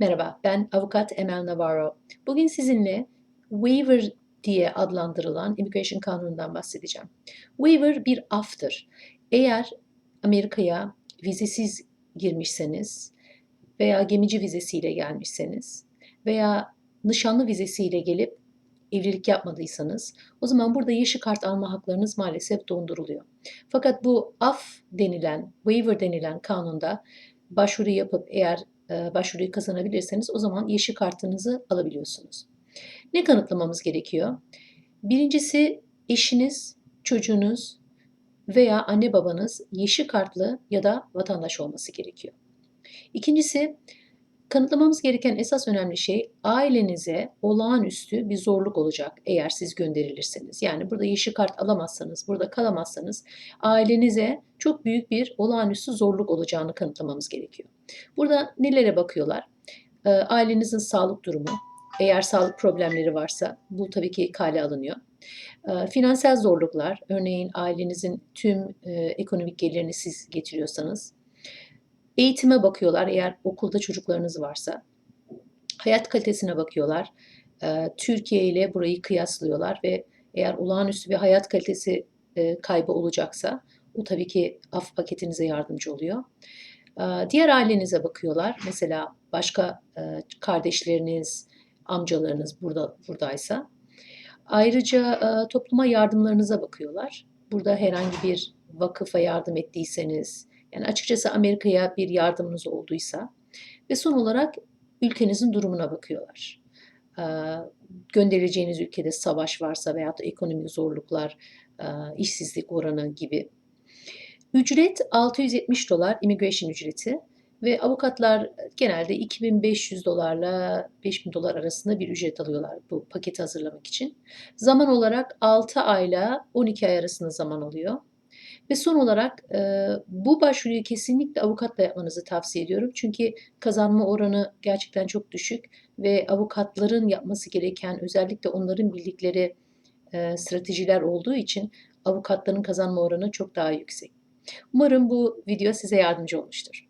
Merhaba, ben avukat Emel Navarro. Bugün sizinle waiver diye adlandırılan immigration kanunundan bahsedeceğim. Waiver bir aftır. Eğer Amerika'ya vizesiz girmişseniz veya gemici vizesiyle gelmişseniz veya nişanlı vizesiyle gelip evlilik yapmadıysanız o zaman burada yeşil kart alma haklarınız maalesef donduruluyor. Fakat bu af denilen, waiver denilen kanunda başvuru yapıp eğer e, başvuruyu kazanabilirseniz o zaman yeşil kartınızı alabiliyorsunuz. Ne kanıtlamamız gerekiyor? Birincisi eşiniz, çocuğunuz veya anne babanız yeşil kartlı ya da vatandaş olması gerekiyor. İkincisi kanıtlamamız gereken esas önemli şey ailenize olağanüstü bir zorluk olacak eğer siz gönderilirseniz. Yani burada yeşil kart alamazsanız, burada kalamazsanız ailenize çok büyük bir olağanüstü zorluk olacağını kanıtlamamız gerekiyor. Burada nelere bakıyorlar? Ee, Ailenizin sağlık durumu, eğer sağlık problemleri varsa bu tabii ki kale alınıyor. Ee, Finansal zorluklar, örneğin ailenizin tüm e, ekonomik gelirini siz getiriyorsanız. Eğitime bakıyorlar eğer okulda çocuklarınız varsa. Hayat kalitesine bakıyorlar. Ee, Türkiye ile burayı kıyaslıyorlar ve eğer olağanüstü bir hayat kalitesi e, kaybı olacaksa o tabii ki af paketinize yardımcı oluyor. Ee, Diğer ailenize bakıyorlar. Mesela başka e, kardeşleriniz, amcalarınız burada buradaysa. Ayrıca e, topluma yardımlarınıza bakıyorlar. Burada herhangi bir vakıfa yardım ettiyseniz, yani açıkçası Amerika'ya bir yardımınız olduysa ve son olarak ülkenizin durumuna bakıyorlar. Ee, Gönderileceğiniz ülkede savaş varsa veya da ekonomik zorluklar, e, işsizlik oranı gibi. Ücret 670 dolar immigration ücreti ve avukatlar genelde 2500 dolarla 5000 dolar arasında bir ücret alıyorlar bu paketi hazırlamak için. Zaman olarak 6 ayla 12 ay arasında zaman alıyor. Ve son olarak e, bu başvuruyu kesinlikle avukatla yapmanızı tavsiye ediyorum. Çünkü kazanma oranı gerçekten çok düşük ve avukatların yapması gereken özellikle onların bildikleri e, stratejiler olduğu için avukatların kazanma oranı çok daha yüksek. Umarım bu video size yardımcı olmuştur.